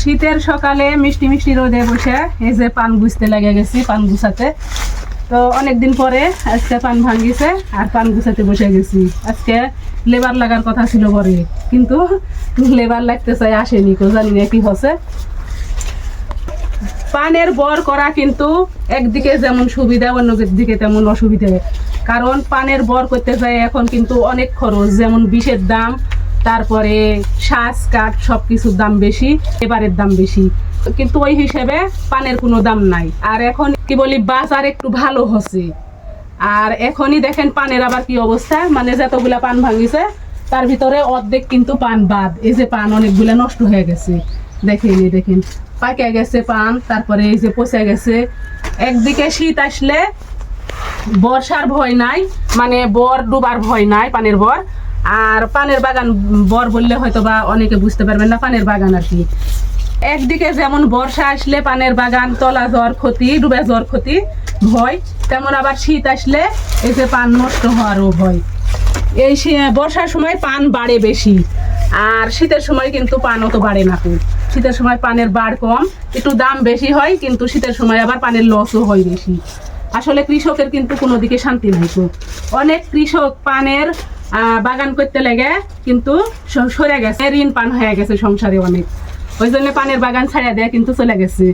শীতের সকালে মিষ্টি মিষ্টি রোদে বসে এই যে পান গুছতে লেগে গেছি, পান গুছাতে। তো অনেকদিন পরে আজকে পান ভাঙ্গিছে আর পান গুছাতে বসে গেছি। আজকে লেবার লাগার কথা ছিল পরে, কিন্তু লেবার লাগতে চাই আসেনি কো জানি না কি হচ্ছে। পানের বর করা কিন্তু একদিকে যেমন সুবিধা, অন্য দিকে তেমন অসুবিধা। কারণ পানের বর করতে যায় এখন কিন্তু অনেক খরচ, যেমন বিষের দাম তারপরে শ্বাস কাঠ সব কিছুর দাম বেশি এবারের দাম বেশি। কিন্তু ওই হিসেবে পানের কোনো দাম নাই। আর এখন কি বলি, বাজার একটু ভালো হচ্ছে। আর এখনই দেখেন পানের আবার কি অবস্থা। মানে যতগুলা পান ভাঙিছে, তার ভিতরে অর্ধেক কিন্তু পান বাদ। এই যে পান অনেকগুলা নষ্ট হয়ে গেছে। দেখেন দেখেন, পাকে গেছে পান, তারপরে এই যে পচে গেছে। একদিকে শীত আসলে বর্ষার ভয় নাই মানে বর ডুবার ভয় নাই পানের বর। আর পানের বাগান বর বললে হয়তো বা অনেকে বুঝতে পারবেন না, পানের বাগান আর কি। একদিকে যেমন বর্ষা আসলে পানের বাগান, তলা জ্বর ক্ষতি, ডুবে জ্বর ক্ষতি ভয়, তেমন আবার শীত আসলে এই যে পান নষ্ট হওয়ারও ভয়। এই বর্ষার সময় পান বাড়ে বেশি, আর শীতের সময় কিন্তু পান অত বাড়ে না শীতের সময় পানের বাড় কম, একটু দাম বেশি হয়, কিন্তু শীতের সময় আবার পানের লসও হয় বেশি। আসলে কৃষকের কিন্তু কোনো দিকে শান্তি নাই তো অনেক কৃষক পানের বাগান করতে লেগে কিন্তু সরে গেছে, ঋণ পান হয়ে গেছে সংসারে অনেক। ওই জন্য পানের বাগান ছাড়া দেয়া কিন্তু চলে গেছে।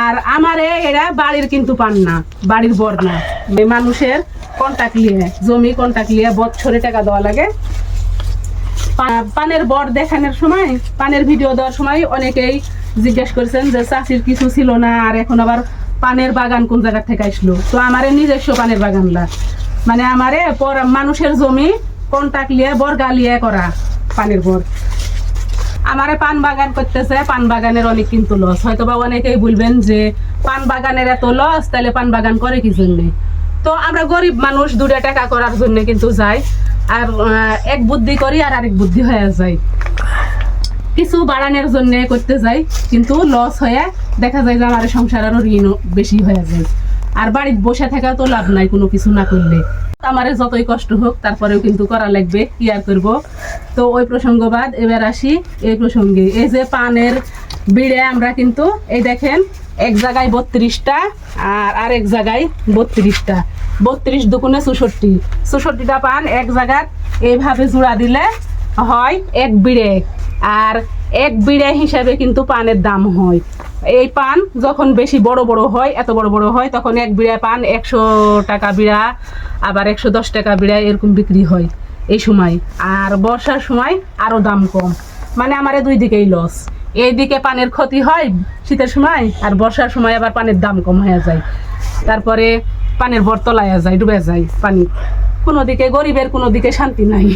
আর আমারে এরা বাড়ির কিন্তু পান না, বাড়ির বর না। মানুষের কন্টাক্ট নিয়ে জমি কন্টাক্ট নিয়ে বছরে টাকা দেওয়া লাগে। পানের বর দেখানোর সময়, পানের ভিডিও দেওয়ার সময় অনেকেই জিজ্ঞেস করছেন যে, চাষির কিছু ছিল না, আর এখন আবার পানের বাগান কোন জায়গা থেকে আসলো? তো আমারে নিজস্ব পানের বাগানলা মানে আমারে মানুষের জমি কন্টাক্ট লিয়ে, বর্গা লিয়ে করা পানের বর আমারে পান বাগান করতেছে, পান বাগানের অনেক কিন্তু লস হয়তো বা অনেকেই বলবেন যে পান বাগানের এত লস তাহলে পান বাগান করে কি জন্যে? তো আমরা গরিব মানুষ দুটা টাকা করার জন্য কিন্তু যাই। আর এক বুদ্ধি করি আর আরেক বুদ্ধি হয়ে যায়। কিছু বাড়ানোর জন্য করতে যাই, কিন্তু লস হয়ে দেখা যায় যে আমার সংসার আরও ঋণ বেশি হয়ে যায়। আর বাড়িতে বসে থাকা তো লাভ নাই কোনো কিছু না করলে। আমার যতই কষ্ট হোক, তারপরেও কিন্তু করা লাগবে, কি আর করব? তো ওই প্রসঙ্গবাদ এবার আসি এই প্রসঙ্গে। এই যে পানের বিড়ে আমরা কিন্তু, এই দেখেন, এক জায়গায় বত্রিশটা আর আর এক জায়গায় বত্রিশটা। বত্রিশ দুগুণে চৌষট্টি। চৌষট্টিটা পান এক জায়গায় এইভাবে জোড়া দিলে হয় এক বিড়ে। আর এক বিড়ে হিসাবে কিন্তু পানের দাম হয়। এই পান যখন বেশি বড় বড় হয়, এত বড় বড় হয়, তখন এক বিড়া পান একশো টাকা বিড়া, আবার একশো দশ টাকা বিড়া এরকম বিক্রি হয় এই সময়। আর বর্ষার সময় আরও দাম কম। মানে আমার দুই দিকেই লস এইদিকে পানের ক্ষতি হয় শীতের সময়, আর বর্ষার সময় আবার পানের দাম কম হয়ে যায়। তারপরে পানের বর তলায় যায়, ডুবে যায় পানি। কোনো দিকে, গরিবের কোনো দিকে শান্তি নাই।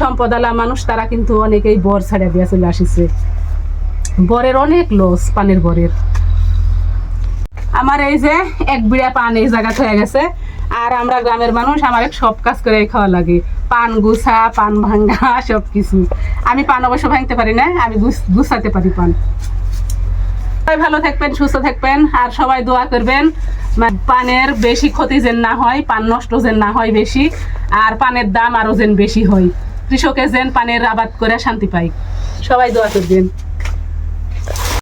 সম্পদালা মানুষ, তারা কিন্তু অনেকেই বর ছাড়া দিয়ে চলে আসিছে। বরের অনেক লস, পানির বরের। আমার এই যে এক বিড়া পান এই জায়গা হয়ে গেছে। আর আমরা গ্রামের মানুষ, আমার সব কাজ করে খাওয়া লাগে। পান গুছা, পান ভাঙ্গা সব কিছু আমি পান অবশ্য ভাঙতে পারি না, আমি গুছাতে পারি পান। সবাই ভালো থাকবেন, সুস্থ থাকবেন, আর সবাই দোয়া করবেন পানের বেশি ক্ষতি যেন না হয়, পান নষ্ট যেন না হয় বেশি, আর পানের দাম আরও যেন বেশি হয়। কৃষকের যেন পানের আবাদ করে শান্তি পাই। সবাই দোয়া করবেন।